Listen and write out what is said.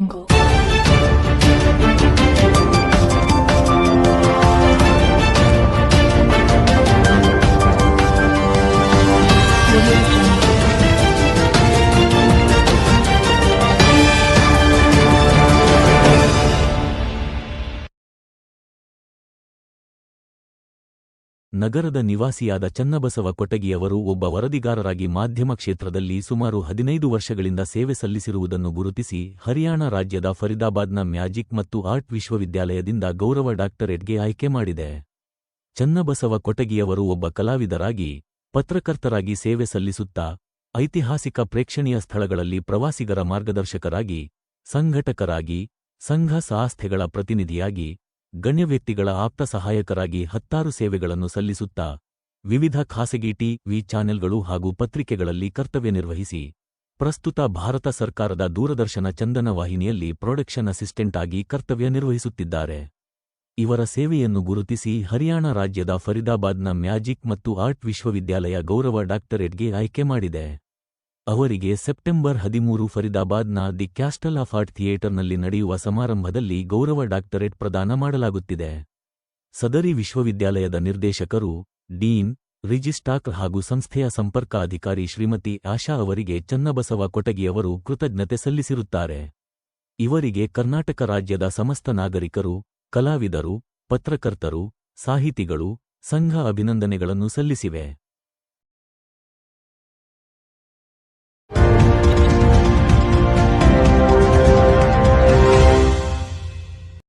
angle ನಗರದ ನಿವಾಸಿಯಾದ ಚನ್ನಬಸವ ಕೊಟಗಿಯವರು ಒಬ್ಬ ವರದಿಗಾರರಾಗಿ ಮಾಧ್ಯಮ ಕ್ಷೇತ್ರದಲ್ಲಿ ಸುಮಾರು ಹದಿನೈದು ವರ್ಷಗಳಿಂದ ಸೇವೆ ಸಲ್ಲಿಸಿರುವುದನ್ನು ಗುರುತಿಸಿ, ಹರಿಯಾಣ ರಾಜ್ಯದ ಫರಿದಾಬಾದ್ನ ಮ್ಯಾಜಿಕ್ ಮತ್ತು ಆರ್ಟ್ ವಿಶ್ವವಿದ್ಯಾಲಯದಿಂದ ಗೌರವ ಡಾಕ್ಟರೇಟ್ಗೆ ಆಯ್ಕೆ ಮಾಡಿದೆ. ಚನ್ನಬಸವ ಕೊಟಗಿಯವರು ಒಬ್ಬ ಕಲಾವಿದರಾಗಿ, ಪತ್ರಕರ್ತರಾಗಿ ಸೇವೆ ಸಲ್ಲಿಸುತ್ತಾ, ಐತಿಹಾಸಿಕ ಪ್ರೇಕ್ಷಣೀಯ ಸ್ಥಳಗಳಲ್ಲಿ ಪ್ರವಾಸಿಗರ ಮಾರ್ಗದರ್ಶಕರಾಗಿ, ಸಂಘಟಕರಾಗಿ, ಸಂಘ ಸಂಸ್ಥೆಗಳ ಪ್ರತಿನಿಧಿಯಾಗಿ ಗಣ್ಯವ್ಯಕ್ತಿಗಳ ಆಪ್ತ ಸಹಾಯಕರಾಗಿ ಹತ್ತಾರು ಸೇವೆಗಳನ್ನು ಸಲ್ಲಿಸುತ್ತಾ ವಿವಿಧ ಖಾಸಗಿ ಟಿ.ವಿ ಚಾನೆಲ್ಗಳು ಹಾಗೂ ಪತ್ರಿಕೆಗಳಲ್ಲಿ ಕರ್ತವ್ಯ ನಿರ್ವಹಿಸಿ ಪ್ರಸ್ತುತ ಭಾರತ ಸರ್ಕಾರದ ದೂರದರ್ಶನ ಚಂದನ ವಾಹಿನಿಯಲ್ಲಿ ಪ್ರೊಡಕ್ಷನ್ ಅಸಿಸ್ಟೆಂಟ್ ಆಗಿ ಕರ್ತವ್ಯ ನಿರ್ವಹಿಸುತ್ತಿದ್ದಾರೆ. ಇವರ ಸೇವೆಯನ್ನು ಗುರುತಿಸಿ ಹರಿಯಾಣ ರಾಜ್ಯದ ಫರಿದಾಬಾದ್ನ ಮ್ಯಾಜಿಕ್ ಮತ್ತು ಆರ್ಟ್ ವಿಶ್ವವಿದ್ಯಾಲಯ ಗೌರವ ಡಾಕ್ಟರೇಟ್ಗೆ ಆಯ್ಕೆ ಮಾಡಿದೆ. ಅವರಿಗೆ ಸೆಪ್ಟೆಂಬರ್ ಹದಿಮೂರು ಫರಿದಾಬಾದ್ನ ದಿ ಕ್ಯಾಸ್ಟಲ್ ಆಫ್ ಆರ್ಟ್ ಥಿಯೇಟರ್ನಲ್ಲಿ ನಡೆಯುವ ಸಮಾರಂಭದಲ್ಲಿ ಗೌರವ ಡಾಕ್ಟರೇಟ್ ಪ್ರದಾನ ಮಾಡಲಾಗುತ್ತಿದೆ. ಸದರಿ ವಿಶ್ವವಿದ್ಯಾಲಯದ ನಿರ್ದೇಶಕರು, ಡೀನ್, ರಿಜಿಸ್ಟಾಕ್ ಹಾಗೂ ಸಂಸ್ಥೆಯ ಸಂಪರ್ಕ ಅಧಿಕಾರಿ ಶ್ರೀಮತಿ ಆಶಾ ಅವರಿಗೆ ಚನ್ನಬಸವ ಕೊಟಗಿಯವರು ಕೃತಜ್ಞತೆ ಸಲ್ಲಿಸಿರುತ್ತಾರೆ. ಇವರಿಗೆ ಕರ್ನಾಟಕ ರಾಜ್ಯದ ಸಮಸ್ತ ನಾಗರಿಕರು, ಕಲಾವಿದರು, ಪತ್ರಕರ್ತರು, ಸಾಹಿತಿಗಳು, ಸಂಘ ಅಭಿನಂದನೆಗಳನ್ನು ಸಲ್ಲಿಸಿವೆ.